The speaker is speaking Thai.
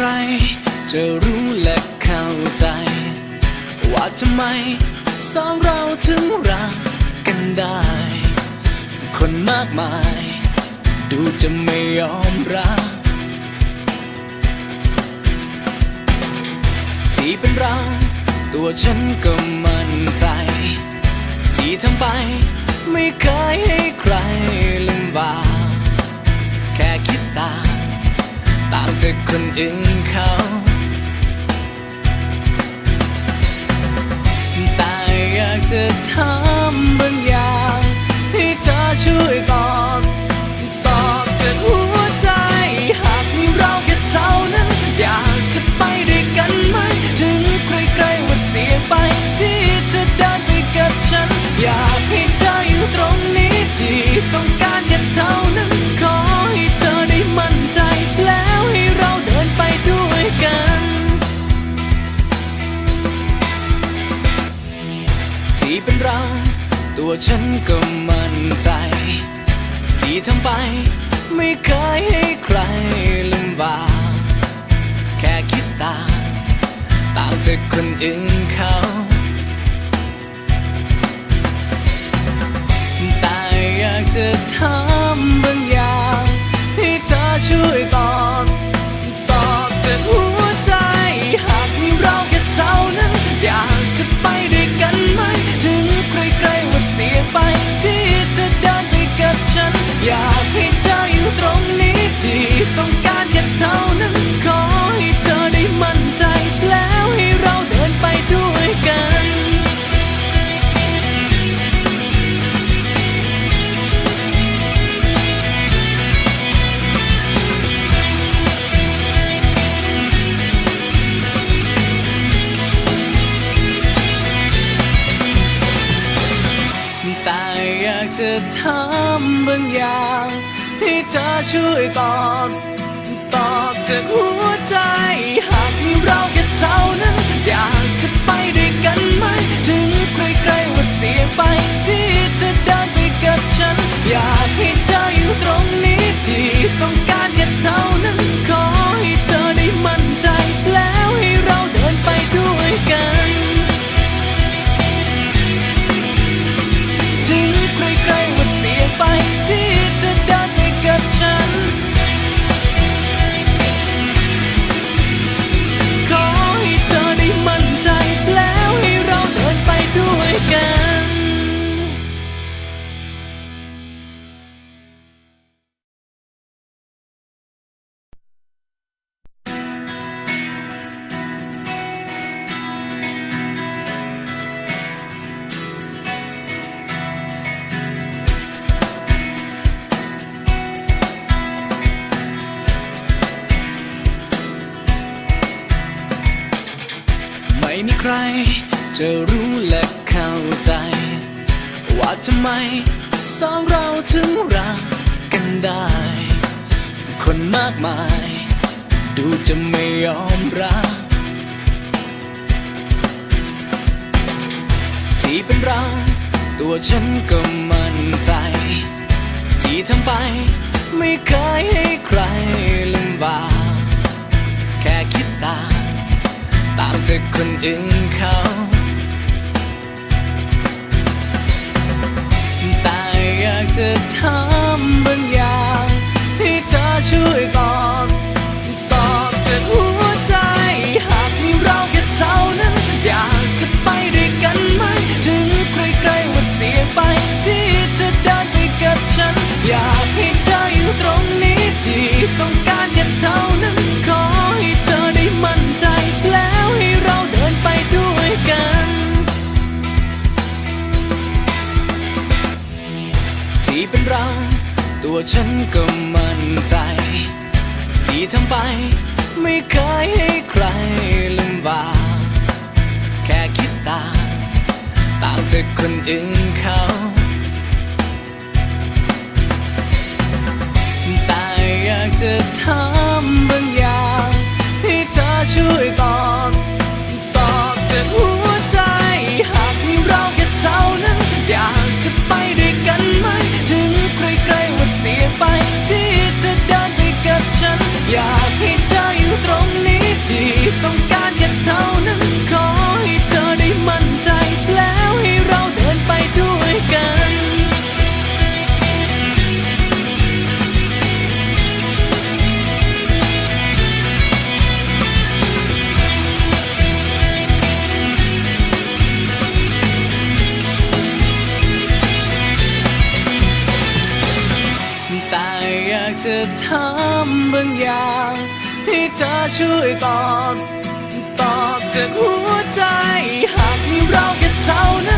ใครจะรู้และเข้าใจ ว่าทำไมสองเราถึงรักกันได้ คนมากมาย ดูจะไม่ยอมรับ ที่เป็นเรา ตัวฉันก็มั่นใจ ที่ทำไปไม่เคยให้ใครลำบากแค่คิดตาม ตามจากคนอื่นเขาแต่อยากจะทำบางอย่างให้เธอช่วย ตัวฉันก็มั่นใจ ที่ทำไปไม่เคยให้ใครลำบากแค่คิดตามตามจากคนอื่นเขาแต่อยากจะทำ จะถามบางอย่างให้เธอช่วยตอบ ตอบจากหัวใจ หากมีเราแค่เท่านั้น อยากจะไปด้วยกันไหม ถึงใกล้ๆว่าเสียไป ที่เธอเดินไปกับฉัน อยากให้เธออยู่ตรงนี้ที่ต้องการ ใคร จะรู้และเข้าใจ ว่าทำไมสองเราถึงรักกันได้ คนมากมาย ดูจะไม่ยอมรับ ที่เป็นเรา ตัวฉันก็มั่นใจ ที่ทำไปไม่เคยให้ใครลำบากแค่คิดตาามจากคนอื่นเขาแต่อยากจะทำบางอย่างให้เธอช่วย เป็นเรา ตัวฉันก็มั่นใจ ที่ทำไปไม่เคยให้ใครลำบากแค่คิดตามตามจากคนอื่นเขาแต่อยากจะถามบางอย่างให้เธอช่วยตอ ตรงนี้ที่ต้องการแค่เท่านั้นขอให้เธอได้มั่นใจแล้วให้เราเดินไปด้วยกัน แต่อยากจะถามบางอย่าง ให้เธอช่วยตอบ ตอบจากหัวใจ หากมีเราแค่เท่านั้น